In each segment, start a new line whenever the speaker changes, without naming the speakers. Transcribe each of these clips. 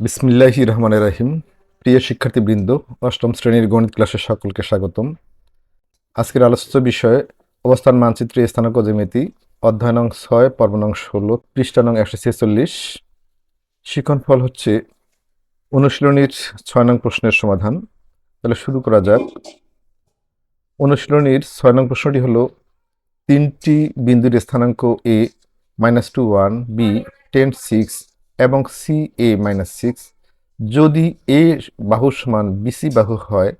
বিসমিল্লাহি রহমান রাহিম প্রিয় শিক্ষার্থীবৃন্দ, অষ্টম শ্রেণির গণিত ক্লাসে সকলকে স্বাগতম। আজকের আলোচ্য বিষয় অবস্থান মানচিত্রে স্থানক জ্যামিতি, অধ্যায় নং ছয়, পর্ব নং ষোলো, পৃষ্ঠা নং একশো ছেচল্লিশ। শিখন ফল হচ্ছে অনুশীলনীর ছয় নং প্রশ্নের সমাধান। তাহলে শুরু করা যাক। অনুশীলনীর ছয় নং প্রশ্নটি হলো, তিনটি বিন্দুর স্থানাঙ্ক A minus two one B ten six এবং সি এ মাইনাস সিক্স যদি এ বাহু সমান বিসি বাহু হয়,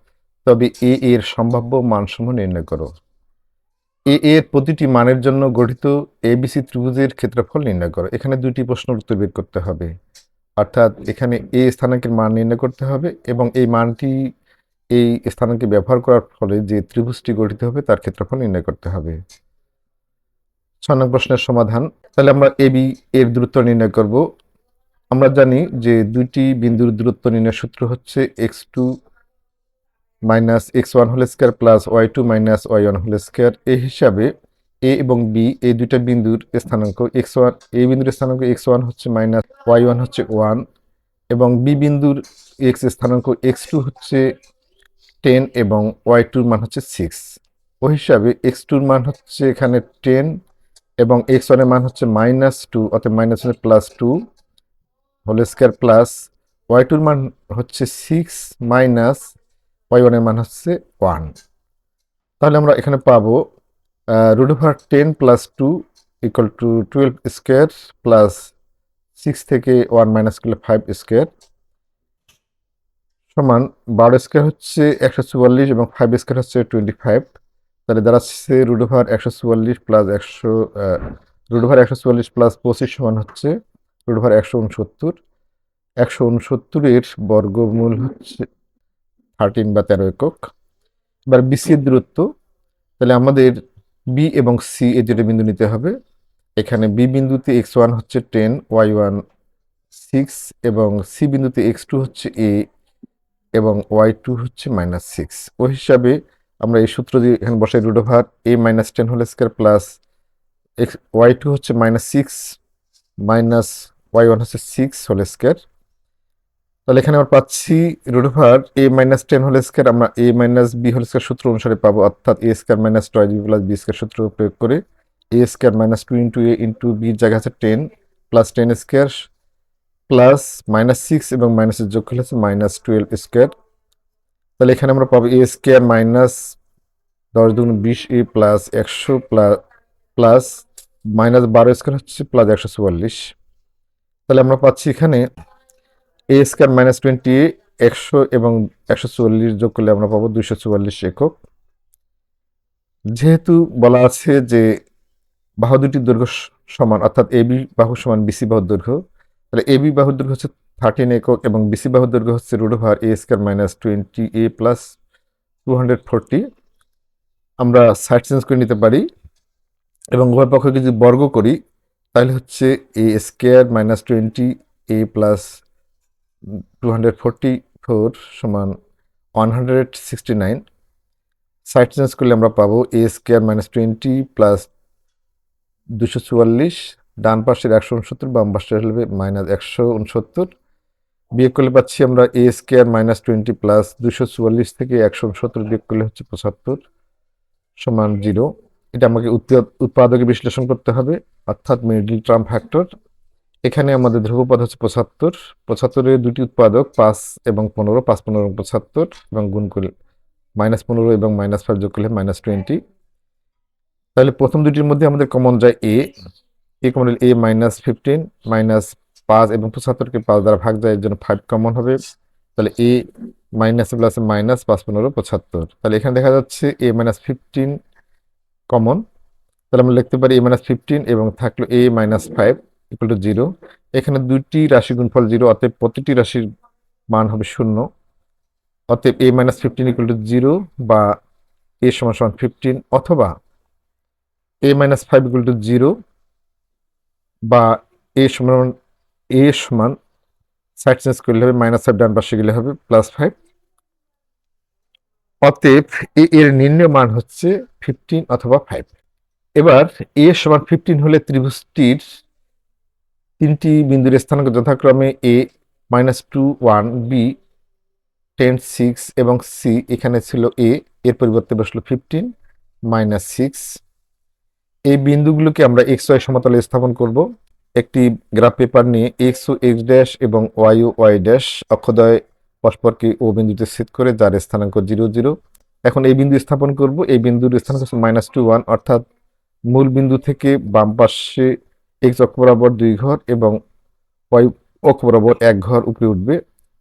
তবে এ এর সম্ভাব্য মানসমূহ নির্ণয় করো। এ এর প্রতিটি মানের জন্য গঠিত এবিসি ত্রিভুজের ক্ষেত্রফল নির্ণয় করো। এখানে দুইটি প্রশ্নের উত্তর বের করতে হবে। অর্থাৎ এখানে এ স্থানাঙ্কের মান নির্ণয় করতে হবে এবং এই মানটি এই স্থানাঙ্কে ব্যবহার করার ফলে যে ত্রিভুজটি গঠিত হবে তার ক্ষেত্রফল নির্ণয় করতে হবে। ছয় নং প্রশ্নের সমাধান। তাহলে আমরা এ, বি এর দূরত্ব নির্ণয় করব। আমরা জানি যে দুইটি বিন্দুর দূরত্ব নির্ণয়ের সূত্র হচ্ছে x two minus x one whole square plus y two minus y one whole square. এই হিসাবে এ এবং বি এই দুইটা বিন্দুর স্থানাঙ্ক এক্স ওয়ান, এ বিন্দুর স্থানাঙ্ক এক্স ওয়ান হচ্ছে মাইনাস ওয়াই ওয়ান হচ্ছে ওয়ান এবং বি বিন্দুর এক্স স্থানাঙ্ক এক্স টু হচ্ছে টেন এবং ওয়াই টুর মান হচ্ছে সিক্স। ওই হিসাবে এক্স টুর মান হচ্ছে এখানে টেন এবং এক্স ওয়ানের মান হচ্ছে মাইনাস টু অর্থাৎ minus one plus two whole square plus y টুর মান হচ্ছে সিক্স মাইনাস ওয়াই ওয়ানের মান হচ্ছে ওয়ান তাহলে আমরা এখানে পাবো root over ten plus two equal to twelve square plus six থেকে ওয়ান মাইনাস করলে ফাইভ স্কোয়ার সমান বারো স্কোয়ার হচ্ছে একশো চুয়াল্লিশ এবং ফাইভ স্কোয়ার হচ্ছে টোয়েন্টি ফাইভ তাহলে দাঁড়াচ্ছে রুট ওভার একশো চুয়াল্লিশ প্লাস একশো রুট ওভার একশো চুয়াল্লিশ প্লাস পঁচিশ সমান হচ্ছে রুট ওভার একশো উনসত্তর। একশো উনসত্তরের বর্গমূল হচ্ছে থার্টিন বা তেরো একক। এবার বিসি এর দূরত্ব, তাহলে আমাদের বি এবং সি এর দুটো বিন্দু নিতে হবে। এখানে বি বিন্দুতে এক্স ওয়ান হচ্ছে টেন ওয়াই ওয়ান সিক্স এবং সি বিন্দুতে এক্স টু হচ্ছে এ এবং ওয়াই টু হচ্ছে মাইনাস সিক্স ওই হিসাবে আমরা এই সূত্র দিয়ে এখানে বসাই root over a minus ten whole square plus x y two হচ্ছে minus six minus y one হচ্ছে সিক্স হোল স্কোয়ার তাহলে এখানে আমরা পাচ্ছি root over a minus ten whole square আমরা a minus b whole square সূত্র অনুসারে পাবো, অর্থাৎ a square minus two b plus b square সূত্র প্রয়োগ করে a square minus two into a into বির জায়গা আছে ten plus ten square plus minus six এবং মাইনাসের যোগ করলে হচ্ছে মাইনাস টুয়েলভ স্কোয়ার তাহলে এখানে আমরা পাবো এ স্কোয়ার মাইনাস দশ দুগুণ বিশ এ প্লাস একশো প্লাস প্লাস মাইনাস বারো স্কোয়ার হচ্ছে প্লাস একশো চুয়াল্লিশ। তাহলে আমরা পাচ্ছি এখানে a square minus twenty a একশো এবং একশো চুয়াল্লিশ যোগ করলে আমরা পাবো দুইশো চুয়াল্লিশ একক। যেহেতু বলা আছে যে বাহু দুটির দৈর্ঘ্য সমান, অর্থাৎ এবি বাহু সমান বিসি বাহুর দৈর্ঘ্য, তাহলে এবি বাহুর দৈর্ঘ্য হচ্ছে থার্টিন একক এবং বিসি বাহুর দৈর্ঘ্য হচ্ছে root over a square minus twenty a plus two hundred forty আমরা সাইড চেঞ্জ করে নিতে পারি এবং উভয় পক্ষকে যদি বর্গ করি, তাহলে হচ্ছে a square minus twenty a plus two hundred forty four সমান one hundred sixty nine side change করলে আমরা পাবো a square minus twenty plus দুশো চুয়াল্লিশ। ডান পাশের একশো উনসত্তর, বাম পাশের হবে মাইনাস একশো উনসত্তর। বিয়োগ করলে পাচ্ছি আমরা a square minus twenty plus দুশো চুয়াল্লিশ থেকে একশো উনসত্তর বিয়োগ করলে হচ্ছে পঁচাত্তর সমান জিরো এটা আমাকে উৎপাদ- উৎপাদকে বিশ্লেষণ করতে হবে, অর্থাৎ মিডিল টার্ম ফ্যাক্টর এখানে আমাদের ধ্রুবপদ হচ্ছে পঁচাত্তর। পঁচাত্তরের দুটি উৎপাদক, পাঁচ এবং পনেরো, পাঁচ, পনেরো এবং পঁচাত্তর, এবং গুণ করলে মাইনাস পনেরো এবং মাইনাস ফাইভ যোগ করলে মাইনাস টোয়েন্টি তাহলে প্রথম দুটির মধ্যে আমাদের কমন যায় A A common A minus fifteen minus পাঁচ এবং পঁচাত্তরকে পাঁচ দ্বারা ভাগ যায় এর জন্য ফাইভ কমন হবে। তাহলে এ মাইনাস প্লাস মাইনাস পাঁচ পনেরো, পঁচাত্তর। তাহলে এখানে দেখা যাচ্ছে এ মাইনাস ফিফটিন কমন তাহলে আমরা লিখতে পারি এ মাইনাস ফিফটিন এবং থাকল A minus five equal to zero এখানে দুইটি রাশি গুণফল জিরো অতএব প্রতিটি রাশির মান হবে শূন্য। অতএব A minus fifteen equal to zero বা এ সমান সমান ফিফটিন অথবা A minus five equal to zero বা এ সমান এ সমান সাইড চেঞ্জ করলে হবে মাইনাস ফাইভ ডান পাশে গেলে হবে প্লাস ফাইভ অতএব এর নির্ণয় মান হচ্ছে ফিফটিন অথবা ফাইভ এবার এ সমান ফিফটিন হলে ত্রিভুজটির তিনটি বিন্দুর স্থানাঙ্ক যথাক্রমে A minus two one B ten six এবং সি এখানে ছিল এ, এর পরিবর্তে বসল ফিফটিন মাইনাস সিক্স এই বিন্দুগুলোকে আমরা এক্স ওয়াই সমতলে স্থাপন করব। একটি গ্রাফ পেপার নিয়ে এক্স ও এক্স ড্যাশ এবং ওয়াই ও ওয়াই ড্যাশ অক্ষদয় পরস্পরকে ও বিন্দুতে স্থিত করে যার স্থানাঙ্ক জিরো জিরো এখন এই বিন্দু স্থাপন করব। এই বিন্দুর স্থানাঙ্ক হচ্ছে মাইনাস টু ওয়ান অর্থাৎ মূল বিন্দু থেকে বাম পাশে এক্স অক্ষ বরাবর দুই ঘর এবং ওয়াই অক্ষ বরাবর এক ঘর উপরে উঠবে।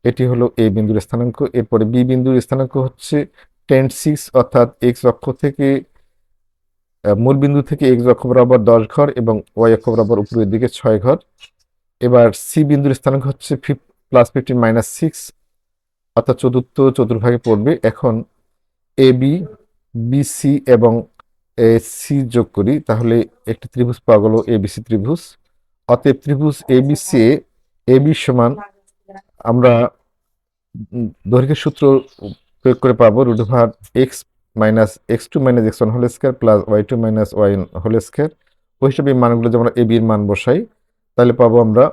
এটি হলো এ বিন্দুর স্থানাঙ্ক। এরপরে বি বিন্দুর স্থানাঙ্ক হচ্ছে টেন সিক্স অর্থাৎ এক্স অক্ষ থেকে মূল বিন্দু থেকে এক্স অক্ষ বরাবর দশ ঘর এবং ওয়াই অক্ষ বরাবর উপরের দিকে ছয় ঘর। এবার সি বিন্দুর স্থানাঙ্ক হচ্ছে ফিফ প্লাস ফিফটিন মাইনাস সিক্স অর্থাৎ চতুর্থ চতুর্ভাগে পড়বে। এখন এ, বি বিসি এবং এ, সি যোগ করি, তাহলে একটি ত্রিভুজ পাওয়া গেল এবিসি ত্রিভুজ। অতএব ত্রিভুজ এবিসি এবি সমান আমরা দৈর্ঘ্যের সূত্র প্রয়োগ করে পাবো root X minus X two minus X one whole square plus Y two minus Y whole square ওই হিসাবে এই মানগুলো যেমন এ বির মান বসাই, তাহলে পাবো আমরা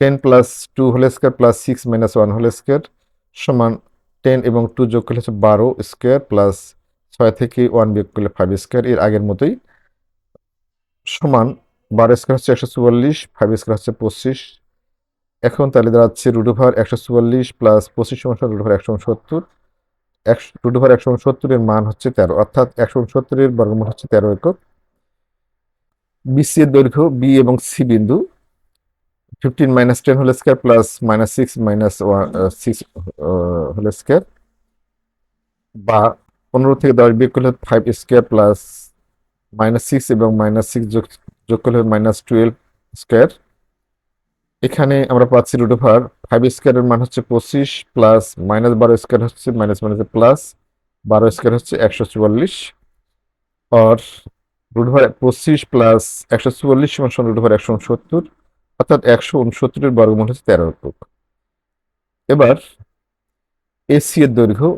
ten plus two whole square plus six minus one whole square সমান টেন এবং টু যোগ করলে হচ্ছে বারো স্কোয়ার প্লাস ছয় থেকে ওয়ান বিয়োগ করলে ফাইভ স্কোয়ার এর আগের মতোই সমান বারো স্কোয়ার হচ্ছে একশো চুয়াল্লিশ ফাইভ স্কোয়ার হচ্ছে পঁচিশ। এখন তাহলে দাঁড়াচ্ছে রুট ওভার একশো চুয়াল্লিশ প্লাস পঁচিশ সমস্যা রুট ওভার একশো উনসত্তর। একশো রুট ওভার একশো উনসত্তরের মান হচ্ছে তেরো, অর্থাৎ একশো উনসত্তরের বর্গমূল হচ্ছে তেরো একক। বিসি এর দৈর্ঘ্য বি এবং সি বিন্দু fifteen minus ten whole square plus minus six minus one six whole square বা পনেরো থেকে দশ বিয়োগ করলে five square plus minus six এবং মাইনাস সিক্স যোগ যোগ করলে মাইনাস টুয়েলভ স্কোয়ার এখানে আমরা পাচ্ছি রুট ওভার ফাইভ স্কোয়ারের মান হচ্ছে পঁচিশ প্লাস মাইনাস বারো স্কোয়ার হচ্ছে মাইনাস মাইনাস প্লাস বারো স্কোয়ার হচ্ছে একশো চুয়াল্লিশ আর রুট ওভার পঁচিশ প্লাস একশো চুয়াল্লিশ সমান রুট ওভার একশো উনসত্তর, অর্থাৎ একশো উনসত্তরের বর্গমূল হচ্ছে তেরো একক। এবার এসি এর দৈর্ঘ্য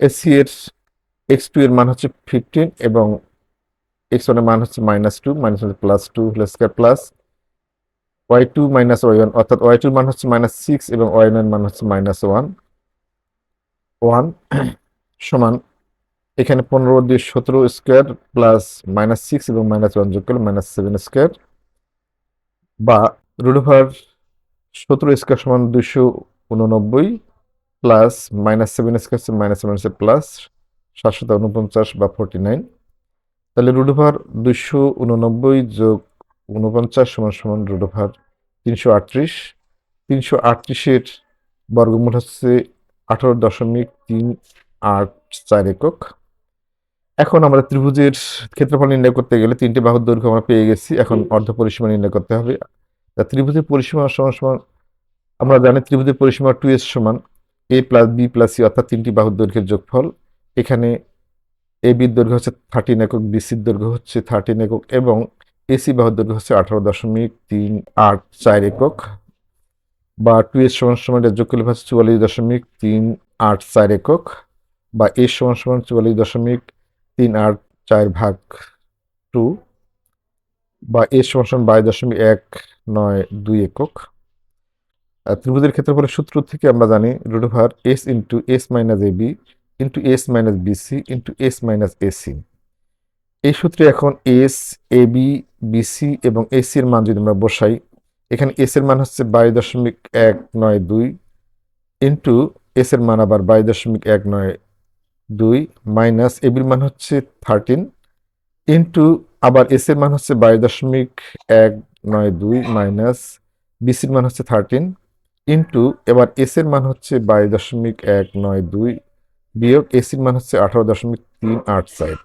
এসি এর এক্স টু এর মান হচ্ছে ফিফটিন এবং এক্স ওয়ানের মান হচ্ছে minus two minus plus two whole square plus Y two minus Y one অর্থাৎ ওয়াই টুর মান হচ্ছে মাইনাস সিক্স এবং ওয়াই ওয়ানের মান হচ্ছে মাইনাস ওয়ান ওয়ান সমান এখানে পনেরো দিয়ে সতেরো স্কোয়ার প্লাস মাইনাস সিক্স এবং মাইনাস ওয়ান যোগ করলে মাইনাস সেভেন স্কোয়ার বা রুট ওভার সতেরো স্কোয়ার সমান দুশো উননব্বই plus minus seven square minus seven plus সাতশত উনপঞ্চাশ বা ফোরটি নাইন তাহলে রুট ওভার দুশো উননব্বই যোগ উনপঞ্চাশ সমান সমান রুট ওভার তিনশো আটত্রিশ। তিনশো আটত্রিশের বর্গমূল হচ্ছে আঠারো দশমিক তিন আট চার একক। এখন আমরা ত্রিভুজের ক্ষেত্রফল নির্ণয় করতে গেলে তিনটে বাহুর দৈর্ঘ্য আমরা পেয়ে গেছি। এখন অর্ধ পরিসীমা নির্ণয় করতে হবে। তা ত্রিভুজের পরিসীমা সমান সমান আমরা জানি ত্রিভুজের পরিসীমা টু এস সমান A plus B plus C অর্থাৎ তিনটি বাহুর দৈর্ঘ্যের যোগফল। এখানে এ বির দৈর্ঘ্য হচ্ছে থার্টিন একক বিসির দৈর্ঘ্য হচ্ছে থার্টিন একক এবং এসি বাহুর দৈর্ঘ্য হচ্ছে আঠারো দশমিক তিন আট চার একক বা টু এস সমান সমান যোগ করলে হচ্ছে চুয়াল্লিশ দশমিক তিন আট চার একক বা এ সমান সমান চুয়াল্লিশ দশমিক তিন আট চার ভাগ টু বা এ সমান সমান বাইশ দশমিক এক নয় দুই একক। ত্রিভুজের ক্ষেত্রফলের সূত্র থেকে আমরা জানি root over S into S minus A B into S minus BC into S minus AC এই সূত্রে এখন এস এ বি বিসি এবং এসি এর মান যদি আমরা বসাই, এখানে এস এর মান হচ্ছে বাইশ দশমিক এক নয় দুই ইন্টু এস এর মান আবার বাইশ দশমিক এক নয় দুই মাইনাস এবির মান হচ্ছে থার্টিন ইন্টু আবার এস এর মান হচ্ছে বাইশ দশমিক এক নয় দুই মাইনাস বিসির মান হচ্ছে থার্টিন ইন্টু এবার এস এর মান হচ্ছে বাইশ দশমিক এক নয় দুই বিয়োগ এসির মান হচ্ছে আঠারো দশমিক তিন আট সাইড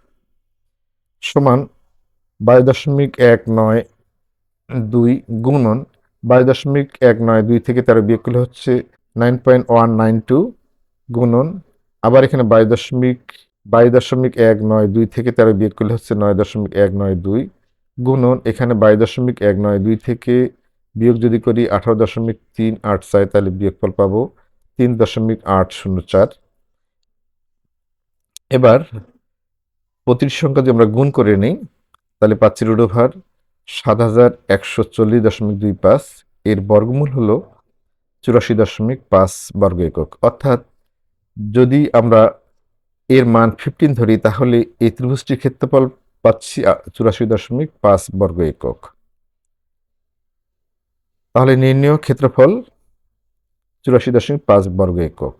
সমান বাইশ দশমিক এক নয় দুই গুণন বাইশ দশমিক এক নয় দুই থেকে তেরো বিয়োগ করলে হচ্ছে nine point one nine two গুণন, আবার এখানে বাইশ দশমিক বাইশ দশমিক এক নয় দুই থেকে তেরো বিয়োগ করলে হচ্ছে নয় দশমিক এক নয় দুই গুণন, এখানে বাইশ দশমিক এক নয় দুই থেকে বিয়োগ যদি করি আঠারো দশমিক তিন আট চার, তাহলে বিয়োগফল পাবো তিন দশমিক আট শূন্য চার। এবার প্রতিটি সংখ্যা যদি আমরা গুণ করে নিই তাহলে পাচ্ছি রুট ওভার সাত হাজার একশো চল্লিশ দশমিক দুই পাঁচ। এর বর্গমূল হলো চুরাশি দশমিক পাঁচ বর্গ একক। অর্থাৎ যদি আমরা এর মান ফিফটিন ধরি, তাহলে এই ত্রিভুজটির ক্ষেত্রফল পাচ্ছি চুরাশি দশমিক পাঁচ বর্গ একক। তাহলে নির্ণয় ক্ষেত্রফল চুরাশি দশমিক পাঁচ বর্গ একক।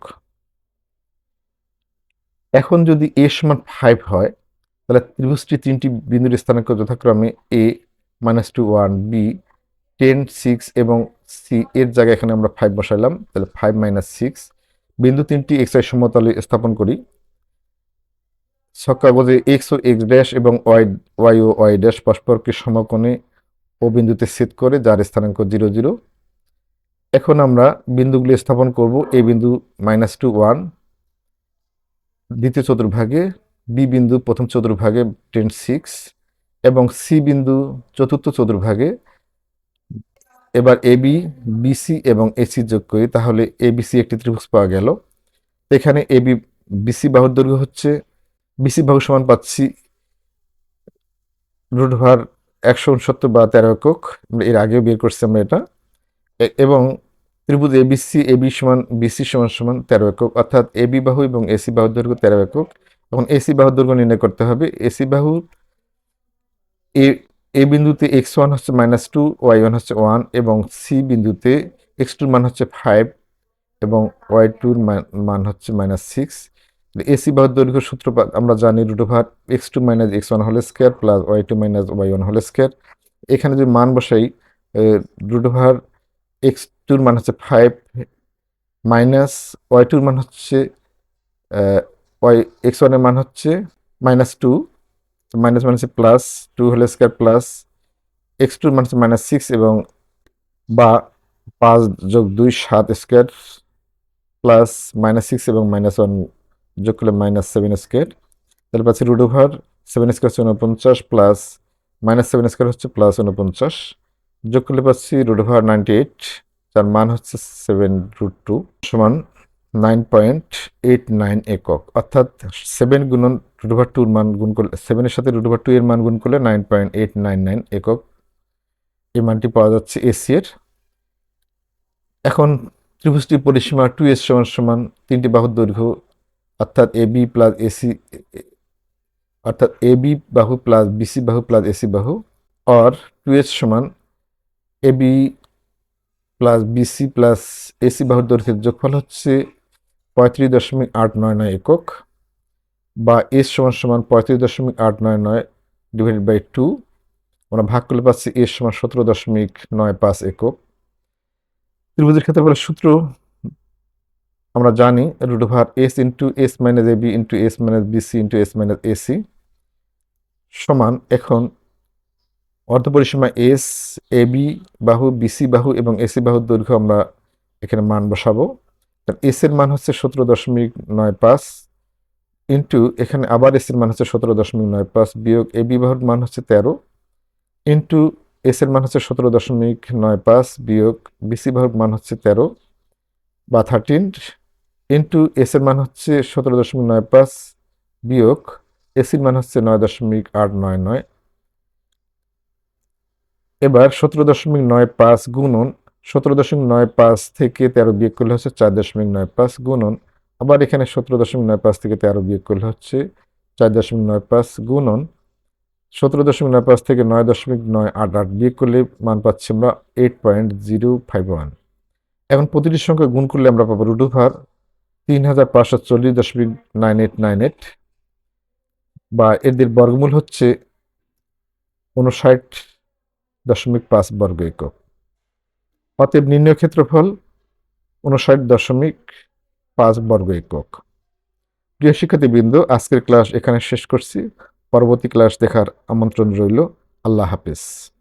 এখন যদি এ সমান ফাইভ হয় তাহলে ত্রিভুজটি তিনটি বিন্দুর স্থানাঙ্ক যথাক্রমে A minus two one B ten six এবং সি এর জায়গায় এখানে আমরা ফাইভ বসাইলাম। তাহলে ফাইভ মাইনাস সিক্স বিন্দু তিনটি এক্স ওয়াই সমতলে স্থাপন করি। ছক্কাগজে এক্স ও এক্স ড্যাশ এবং ওয়াই ওয়াই ও ওয়াই ড্যাশ পরস্পরকে সমকোণে ও বিন্দুতে সেট করে যার স্থানাঙ্ক জিরো জিরো এখন আমরা বিন্দুগুলি স্থাপন করব। এ বিন্দু মাইনাস টু ওয়ান দ্বিতীয় চতুর্ভাগে বি বিন্দু প্রথম চতুর্ভাগে টেন সিক্স এবং সি বিন্দু চতুর্থ চতুর্ভাগে এবার এ বি বিসি এবং এসি যোগ করি, তাহলে এবিসি একটি ত্রিভুজ পাওয়া গেল। এখানে এবি বিসি বাহুর দৈর্ঘ্য হচ্ছে বিসি বাহু সমান পাচ্ছি রুট ভার একশো উনসত্তর বা তেরো একক। এর আগেও বের করছি আমরা এটা। এবং ত্রিভুজ এবিসি এবি সমান বিসি সমান সমান তেরো একক। অর্থাৎ এবি বাহু এবং এসি বাহুর দৈর্ঘ্য তেরো একক। এখন এসি বাহুর দৈর্ঘ্য নির্ণয় করতে হবে। এসি বাহু এ এ বিন্দুতে এক্স ওয়ান হচ্ছে মাইনাস টু ওয়াই ওয়ান হচ্ছে ওয়ান এবং সি বিন্দুতে এক্স টুর মান হচ্ছে ফাইভ এবং ওয়াই টুর মান হচ্ছে মাইনাস সিক্স এসি বাহুর দৈর্ঘ্য সূত্রপাত আমরা জানি root X two minus X one whole square plus Y two minus Y one whole square এখানে যদি মান বসাই রুট এক্স টুর মান হচ্ছে ফাইভ মাইনাস ওয়াই টুর মান হচ্ছে ওয়াই এক্স ওয়ানের মান হচ্ছে মাইনাস টু মাইনাস মাইনাসে plus two whole square plus X মান হচ্ছে মাইনাস সিক্স এবং বা পাঁচ যোগ দুই সাত স্কোয়ার প্লাস মাইনাস সিক্স এবং মাইনাস ওয়ান যোগ করলে মাইনাস সেভেন স্কোয়ার তাহলে পাচ্ছি রুট ওভার সেভেন স্কোয়ার হচ্ছে উনপঞ্চাশ প্লাস মাইনাস সেভেন স্কোয়ার হচ্ছে প্লাস উনপঞ্চাশ যোগ করলে পাচ্ছি রুট ওভার নাইনটি এইট যার মান হচ্ছে সেভেন রুট টু সমান নাইন পয়েন্ট এইট নাইন একক, অর্থাৎ সেভেন গুণন রুট ওভার টুর মান গুণ করলে সেভেনের সাথে রুটভার টু এর মান গুণ করলে nine point eight nine nine একক। এই মানটি পাওয়া যাচ্ছে এসি এর। এখন ত্রিভুজটির পরিসীমা টু এস সমান সমান তিনটি বাহুর দৈর্ঘ্য, অর্থাৎ এ বি প্লাস এসি অর্থাৎ এ বি বাহু প্লাস বিসি বাহু প্লাস এসি বাহু অর টু এস সমান A B plus BC plus AC বাহুর দৈর্ঘ্যের যোগফল হচ্ছে পঁয়ত্রিশ দশমিক আট নয় নয় একক বা এস সমান সমান পঁয়ত্রিশ দশমিক আট নয় নয় ডিভাইডেড বাই টু আমরা ভাগ করলে পাচ্ছি এস সমান সতেরো দশমিক নয় পাঁচ একক। ত্রিভুজের ক্ষেত্রফলের সূত্র আমরা জানি root over S into S minus B into S minus BC into S minus AC সমান এখন অর্ধপরিসীমা এস এ বি বাহু বিসি বাহু এবং এসি বাহুর দৈর্ঘ্য আমরা এখানে মান বসাবো। এস এর মান হচ্ছে সতেরো দশমিক নয় পাঁচ ইন্টু এখানে আবার এস এর মান হচ্ছে সতেরো দশমিক নয় পাঁচ বিয়োগ এ বি বাহুর মান হচ্ছে তেরো ইন্টু এস এর মান হচ্ছে সতেরো দশমিক নয় পাঁচ বিয়োগ বিসি বাহুর মান হচ্ছে তেরো বা থার্টিন ইন্টু এস এর মান হচ্ছে সতেরো দশমিক নয় পাঁচ বিয়োগ এসির মান হচ্ছে নয় দশমিক আট নয় নয়। এবার সতেরো দশমিক নয় পাঁচ গুণন সতেরো দশমিক নয় পাঁচ থেকে তেরো বিয়োগ করলে হচ্ছে চার দশমিক নয় পাঁচ গুণন। আবার এখানে সতেরো দশমিক নয় পাঁচ থেকে তেরো বিয়োগ করলে হচ্ছে চার দশমিক নয় পাঁচ গুণন। সতেরো দশমিক নয় পাঁচ থেকে নয় দশমিক নয় আট আট বিয়োগ করলে মান পাচ্ছি আমরা eight point zero five one এখন প্রতিটির সঙ্গে গুণ করলে আমরা পাবো রুট ওভার তিন হাজার পাঁচশো চল্লিশ দশমিক নাইন এইট নাইন এইট বা এদের বর্গমূল হচ্ছে উনষাট দশমিক পাঁচ বর্গ একক। অতএব নির্ণয় ক্ষেত্রফল উনষাট দশমিক পাঁচ বর্গ একক। প্রিয় শিক্ষার্থীবৃন্দ, আজকের ক্লাস এখানে শেষ করছি। পরবর্তী ক্লাস দেখার আমন্ত্রণ রইল। আল্লাহ হাফিজ।